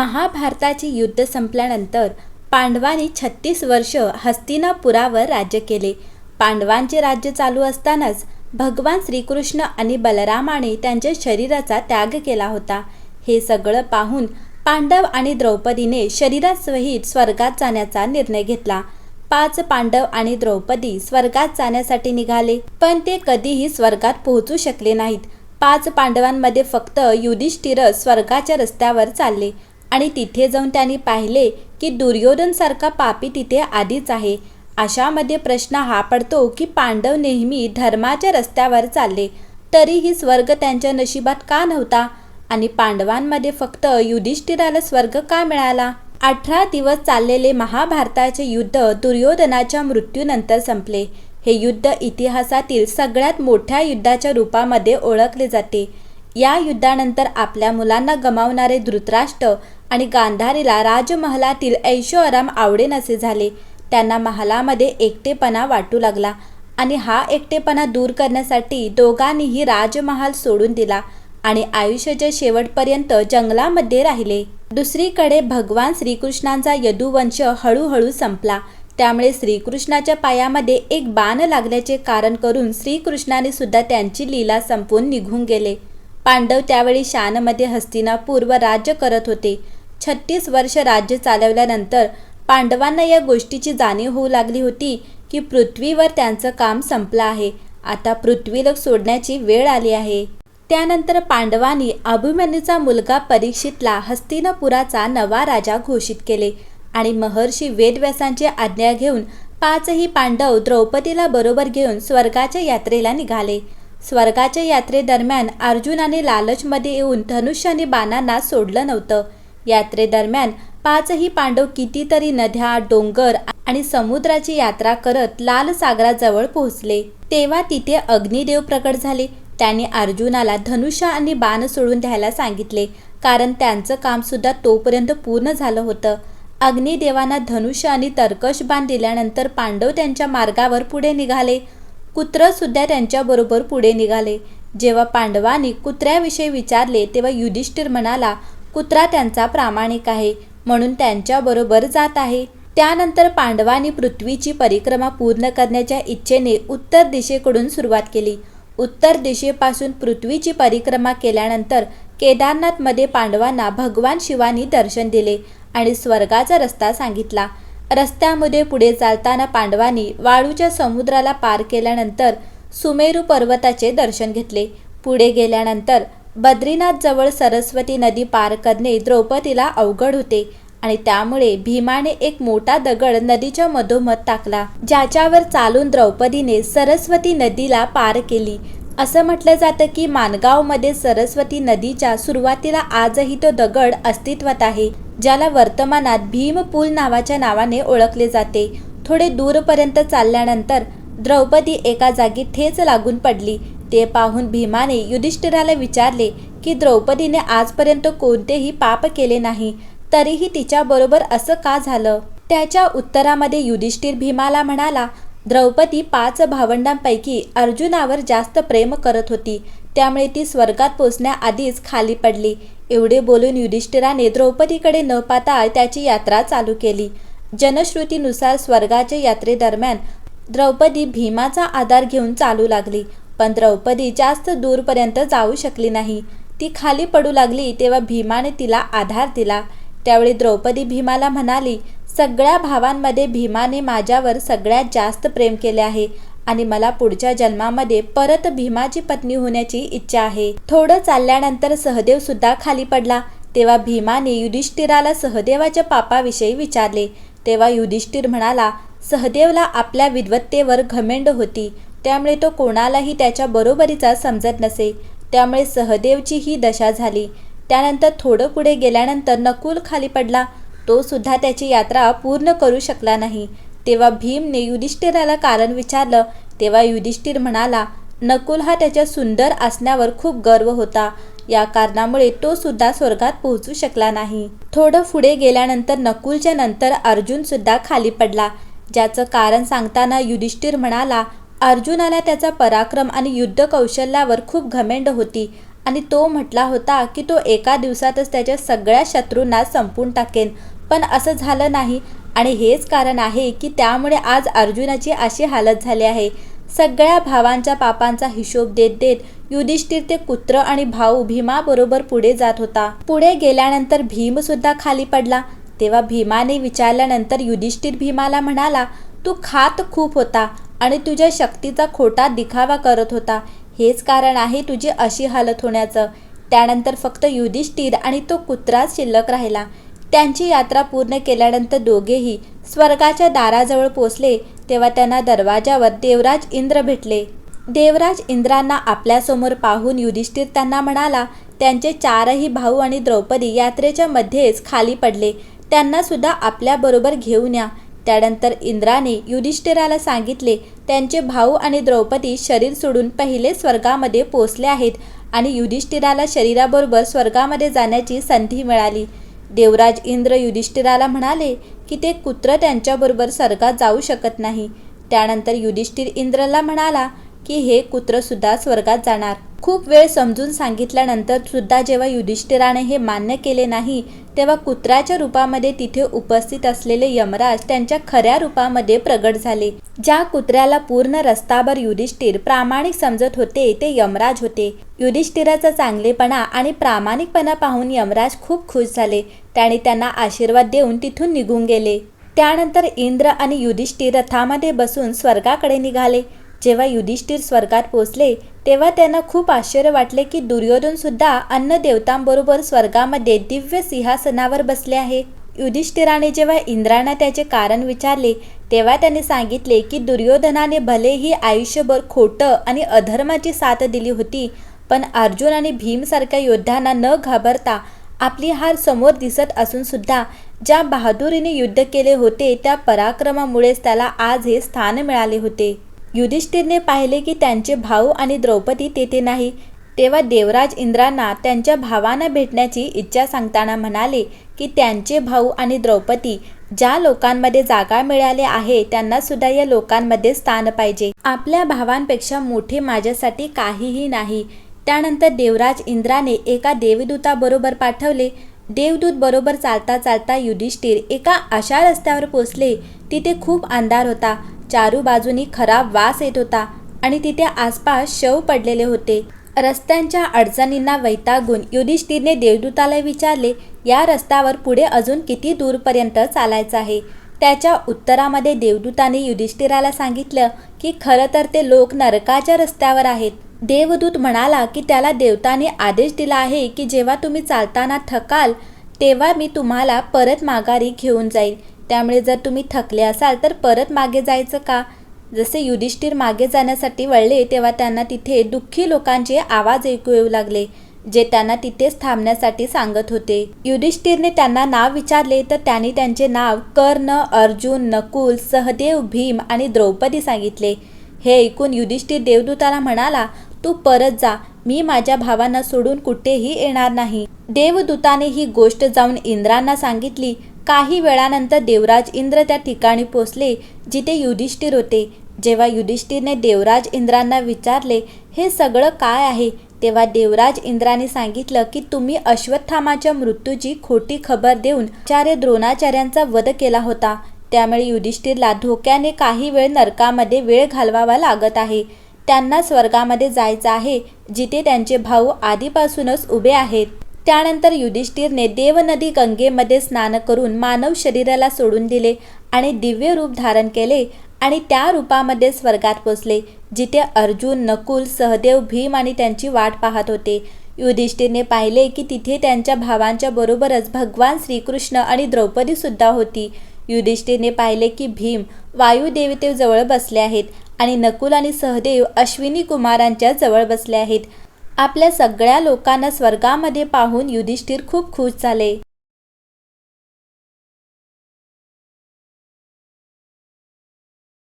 महाभारताचे युद्ध संपल्यानंतर पांडवांनी छत्तीस वर्ष हस्तिनापुरावर राज्य केले. पांडवांचे राज्य चालू असतानाच भगवान श्रीकृष्ण आणि बलरामाने त्यांच्या शरीराचा त्याग केला होता. हे सगळं पाहून पांडव आणि द्रौपदीने शरीरासहित स्वर्गात जाण्याचा निर्णय घेतला. पाच पांडव आणि द्रौपदी स्वर्गात जाण्यासाठी निघाले पण ते कधीही स्वर्गात पोहोचू शकले नाहीत. पाच पांडवांमध्ये फक्त युधिष्ठिर स्वर्गाच्या रस्त्यावर चालले. आणि तिथे जाऊन त्यांनी पाहिले की दुर्योधनसारखा पापी तिथे आधीच आहे. अशामध्ये प्रश्न हा पडतो की पांडव नेहमी धर्माच्या रस्त्यावर चालले तरीही स्वर्ग त्यांच्या नशिबात का नव्हता? आणि पांडवांमध्ये फक्त युधिष्ठिराला स्वर्ग का मिळाला? अठरा दिवस चाललेले महाभारताचे युद्ध दुर्योधनाच्या मृत्यूनंतर संपले. हे युद्ध इतिहासातील सगळ्यात मोठ्या युद्धाच्या रूपामध्ये ओळखले जाते. या युद्धानंतर आपल्या मुलांना गमावणारे धृतराष्ट्र आणि गांधारीला राजमहलातील ऐशोआराम आवडेनसे झाले. त्यांना महालामध्ये एकटेपणा वाटू लागला आणि हा एकटेपणा दूर करण्यासाठी दोघांनीही राजमहाल सोडून दिला आणि आयुष्याच्या शेवटपर्यंत जंगलामध्ये राहिले. दुसरीकडे भगवान श्रीकृष्णांचा यदुवंश हळूहळू संपला. त्यामुळे श्रीकृष्णाच्या पायामध्ये एक बाण लागल्याचे कारण करून श्रीकृष्णाने सुद्धा त्यांची लीला संपवून निघून गेले. पांडव त्यावेळी शानमध्ये हस्तिनापूर व राज्य करत होते. छत्तीस वर्ष राज्य चालवल्यानंतर पांडवांना या गोष्टीची जाणीव होऊ लागली होती की पृथ्वीवर त्यांचं काम संपलं आहे. आता पृथ्वीलोक सोडण्याची वेळ आली आहे. त्यानंतर पांडवांनी अभिमन्यूचा मुलगा परीक्षितला हस्तिनपुराचा नवा राजा घोषित केले आणि महर्षी वेदव्यासांची आज्ञा घेऊन पाचही पांडव द्रौपदीला बरोबर घेऊन स्वर्गाच्या यात्रेला निघाले. स्वर्गाच्या यात्रेदरम्यान अर्जुनाने लालचमध्ये येऊन धनुष्य आणि बाणांना सोडलं नव्हतं. यात्रेदरम्यान पाचही पांडव कितीतरी नद्या डोंगर आणि समुद्राची यात्रा करत लाल सागराजवळ पोहोचले. तेव्हा तिथे अग्निदेव प्रकट झाले. त्यांनी अर्जुनाला धनुष्य आणि बाण सोडून द्यायला सांगितले कारण त्यांचं काम सुद्धा तोपर्यंत पूर्ण झालं होतं. अग्निदेवांना धनुष्य आणि तर्कश बाण दिल्यानंतर पांडव त्यांच्या मार्गावर पुढे निघाले. कुत्रसुद्धा त्यांच्याबरोबर पुढे निघाले. जेव्हा पांडवांनी कुत्र्याविषयी विचारले तेव्हा युधिष्ठिर म्हणाला कुत्रा त्यांचा प्रामाणिक आहे म्हणून त्यांच्याबरोबर जात आहे. त्यानंतर पांडवांनी पृथ्वीची परिक्रमा पूर्ण करण्याच्या इच्छेने उत्तर दिशेकडून सुरुवात केली. उत्तर दिशेपासून पृथ्वीची परिक्रमा केल्यानंतर केदारनाथमध्ये पांडवांना भगवान शिवानी दर्शन दिले आणि स्वर्गाचा रस्ता सांगितला. रस्त्यामध्ये पुढे चालताना पांडवांनी वाळूच्या समुद्राला पार केल्यानंतर सुमेरू पर्वताचे दर्शन घेतले. पुढे गेल्यानंतर बद्रीनाथजवळ सरस्वती नदी पार करणे द्रौपदीला अवघड होते आणि त्यामुळे भीमाने एक मोठा दगड नदीच्या मधोमध टाकला ज्याच्यावर चालून द्रौपदीने सरस्वती नदीला पार केली. असं म्हटलं जातं की माणगावमध्ये सरस्वती नदीच्या सुरुवातीला आजही तो दगड अस्तित्वात आहे ज्याला वर्तमानात भीमपूल नावाच्या नावाने ओळखले जाते. थोडे दूरपर्यंत चालल्यानंतर द्रौपदी एका जागी ठेच लागून पडली. ते पाहून भीमाने युधिष्ठिराला विचारले की द्रौपदीने आजपर्यंत कोणतेही पाप केले नाही तरीही तिच्याबरोबर असं का झालं? त्याच्या उत्तरामध्ये युधिष्ठिर भीमाला म्हणाला द्रौपदी पाच भावंडांपैकी अर्जुनावर जास्त प्रेम करत होती. त्यामुळे ती स्वर्गात पोचण्याआधीच खाली पडली. एवढे बोलून युधिष्ठिराने द्रौपदीकडे न पाहता त्याची यात्रा चालू केली. जनश्रुतीनुसार स्वर्गाच्या यात्रेदरम्यान द्रौपदी भीमाचा आधार घेऊन चालू लागली पण द्रौपदी जास्त दूरपर्यंत जाऊ शकली नाही. ती खाली पडू लागली तेव्हा भीमाने तिला आधार दिला. त्यावेळी द्रौपदी भीमाला म्हणाली सगळ्या भावांमध्ये भीमाने माझ्यावर सगळ्यात जास्त प्रेम केले आहे आणि मला पुढच्या जन्मामध्ये परत भीमाची पत्नी होण्याची इच्छा आहे. थोडं चालल्यानंतर सहदेव सुद्धा खाली पडला. तेव्हा भीमाने युधिष्ठिराला सहदेवाच्या पापाविषयी विचारले. तेव्हा युधिष्ठिर म्हणाला सहदेवला आपल्या विद्वत्तेवर घमेंड होती. त्यामुळे तो कोणालाही त्याच्या बरोबरीचा समजत नसे. त्यामुळे सहदेवची ही दशा झाली. त्यानंतर थोडं पुढे गेल्यानंतर नकुल खाली पडला. तो सुद्धा त्याची यात्रा पूर्ण करू शकला नाही. तेव्हा भीमने युधिष्ठिराला कारण विचारलं तेव्हा युधिष्ठिर म्हणाला नकुल हा त्याच्या सुंदर असण्यावर खूप गर्व होता. या कारणामुळे तो सुद्धा स्वर्गात पोहोचू शकला नाही. थोडं पुढे गेल्यानंतर नकुलच्या नंतर अर्जुन सुद्धा खाली पडला. ज्याचं कारण सांगताना युधिष्ठिर म्हणाला अर्जुनाला त्याचा पराक्रम आणि युद्ध कौशल्यावर खूप घमेंड होती. आणि तो म्हटला होता की तो एका दिवसातच त्याच्या सगळ्या शत्रूंना संपून टाकेन. पण असं झालं नाही. आणि हेच कारण आहे की त्यामुळे आज अर्जुनाची अशी हालत झाली आहे. सगळ्या भावांच्या पापांचा हिशोब देत देत युधिष्ठिर ते कुत्र आणि भाऊ भीमाबरोबर पुढे जात होता. पुढे गेल्यानंतर भीम सुद्धा खाली पडला. तेव्हा भीमाने विचारल्यानंतर युधिष्ठिर भीमाला म्हणाला तू खात खूप होता. आणि तुझ्या शक्तीचा खोटा दिखावा करत होता. हेच कारण आहे तुझी अशी हालत होण्याचं. त्यानंतर फक्त युधिष्ठिर आणि तो कुत्राच शिल्लक राहिला. त्यांची यात्रा पूर्ण केल्यानंतर दोघेही स्वर्गाच्या दाराजवळ पोचले तेव्हा त्यांना दरवाजावर देवराज इंद्र भेटले. देवराज इंद्रांना आपल्यासमोर पाहून युधिष्ठिर त्यांना म्हणाला त्यांचे चारही भाऊ आणि द्रौपदी यात्रेच्या मध्येच खाली पडले. त्यांना सुद्धा आपल्याबरोबर घेऊन या. त्यानंतर इंद्राने युधिष्ठिराला सांगितले त्यांचे भाऊ आणि द्रौपदी शरीर सोडून पहिले स्वर्गामध्ये पोचले आहेत आणि युधिष्ठिराला शरीराबरोबर स्वर्गामध्ये जाण्याची संधी मिळाली. देवराज इंद्र युधिष्ठिराला म्हणाले की ते कुत्र त्यांच्याबरोबर स्वर्गात जाऊ शकत नाही. त्यानंतर युधिष्ठिर इंद्रला म्हणाला की हे कुत्रसुद्धा स्वर्गात जाणार. खूप वेळ समजून सांगितल्यानंतर सुद्धा जेव्हा युधिष्ठिराने हे मान्य केले नाही तेव्हा कुत्र्याच्या रूपामध्ये तिथे उपस्थित असलेले यमराज त्यांच्या खऱ्या रूपामध्ये प्रगट झाले. ज्या कुत्र्याला पूर्ण रस्ताभर युधिष्ठिर प्रामाणिक समजत होते ते यमराज होते. युधिष्ठिराचा चांगलेपणा आणि प्रामाणिकपणा पाहून यमराज खूप खुश झाले. त्याने त्यांना आशीर्वाद देऊन तिथून निघून गेले. त्यानंतर इंद्र आणि युधिष्ठिर रथामध्ये बसून स्वर्गाकडे निघाले. जेव्हा युधिष्ठिर स्वर्गात पोचले तेव्हा त्यांना खूप आश्चर्य वाटले की दुर्योधन सुद्धा अन्न देवतांबरोबर स्वर्गामध्ये दिव्य सिंहासनावर बसले आहे. युधिष्ठिराने जेव्हा इंद्रांना त्याचे कारण विचारले तेव्हा त्याने सांगितले की दुर्योधनाने भलेही आयुष्यभर खोटं आणि अधर्माची साथ दिली होती पण अर्जुन आणि भीमसारख्या योद्ध्यांना न घाबरता आपली हार समोर दिसत असूनसुद्धा ज्या बहादुरीने युद्ध केले होते त्या पराक्रमामुळेच त्याला आज हे स्थान मिळाले होते. युधिष्ठिरने पाहिले की त्यांचे भाऊ आणि द्रौपदी तेथे नाही. तेव्हा देवराज इंद्रांना त्यांच्या भावांना भेटण्याची इच्छा सांगताना म्हणाले की त्यांचे भाऊ आणि द्रौपदी ज्या लोकांमध्ये जागा मिळाले आहे त्यांना सुद्धा या लोकांमध्ये स्थान पाहिजे. आपल्या भावांपेक्षा मोठे माझ्यासाठी काहीही नाही. त्यानंतर देवराज इंद्राने एका देवदूताबरोबर पाठवले. देवदूत बरोबर चालता चालता युधिष्ठिर एका अशा रस्त्यावर पोचले. तिथे खूप अंधार होता. चारू बाजूनी खराब वास येत होता आणि तिथे आसपास शव पडलेले होते. रस्त्यांच्या अडचणींना वैतागून युधिष्ठिरने देवदूताला विचारले या रस्त्यावर पुढे अजून किती दूरपर्यंत चालायचं आहे? त्याच्या उत्तरामध्ये देवदूताने युधिष्ठिराला सांगितलं की खरं तर ते लोक नरकाच्या रस्त्यावर आहेत. देवदूत म्हणाला की त्याला देवताने आदेश दिला आहे की जेव्हा तुम्ही चालताना थकाल तेव्हा मी तुम्हाला परत माघारी घेऊन जाईल. त्यामुळे जर तुम्ही थकले असाल तर परत मागे जायचं का? जसे युधिष्ठिर मागे जाण्यासाठी वळले तेव्हा त्यांना तिथे दुःखी लोकांचे आवाज ऐकू येऊ लागले जे त्यांना तिथेच थांबण्यासाठी सांगत होते. युधिष्ठिरने त्यांना नाव विचारले तर त्यांनी त्यांचे नाव कर्ण अर्जुन नकुल सहदेव भीम आणि द्रौपदी सांगितले. हे ऐकून युधिष्ठिर देवदूताला म्हणाला तू परत जा. मी माझ्या भावांना सोडून कुठेही येणार नाही. देवदूताने ही गोष्ट जाऊन इंद्रांना सांगितली. काही वेळानंतर देवराज इंद्र त्या ठिकाणी पोचले जिथे युधिष्ठिर होते. जेव्हा युधिष्ठिरने देवराज इंद्रांना विचारले हे सगळं काय आहे? तेव्हा देवराज इंद्राने सांगितलं की तुम्ही अश्वत्थामाच्या मृत्यूची खोटी खबर देऊन आचार्य द्रोणाचार्यांचा वध केला होता. त्यामुळे युधिष्ठिरला धोक्याने काही वेळ नरकामध्ये वेळ घालवावा लागत आहे. त्यांना स्वर्गामध्ये जायचं आहे जिथे त्यांचे भाऊ आधीपासूनच उभे आहेत. त्यानंतर युधिष्ठिरने देवनदी गंगेमध्ये स्नान करून मानव शरीराला सोडून दिले आणि दिव्य रूप धारण केले आणि त्या रूपामध्ये स्वर्गात पोचले जिथे अर्जुन नकुल सहदेव भीम आणि त्यांची वाट पाहत होते. युधिष्ठिरने पाहिले की तिथे त्यांच्या भावांच्या बरोबरच भगवान श्रीकृष्ण आणि द्रौपदी सुद्धा होती. युधिष्ठिरने पाहिले की भीम वायुदेवतेजवळ बसले आहेत आणि नकुल आणि सहदेव अश्विनी कुमारांच्या जवळ बसले आहेत. आपल्या सगळ्या लोकांना स्वर्गामध्ये पाहून युधिष्ठिर खूप खुश झाले.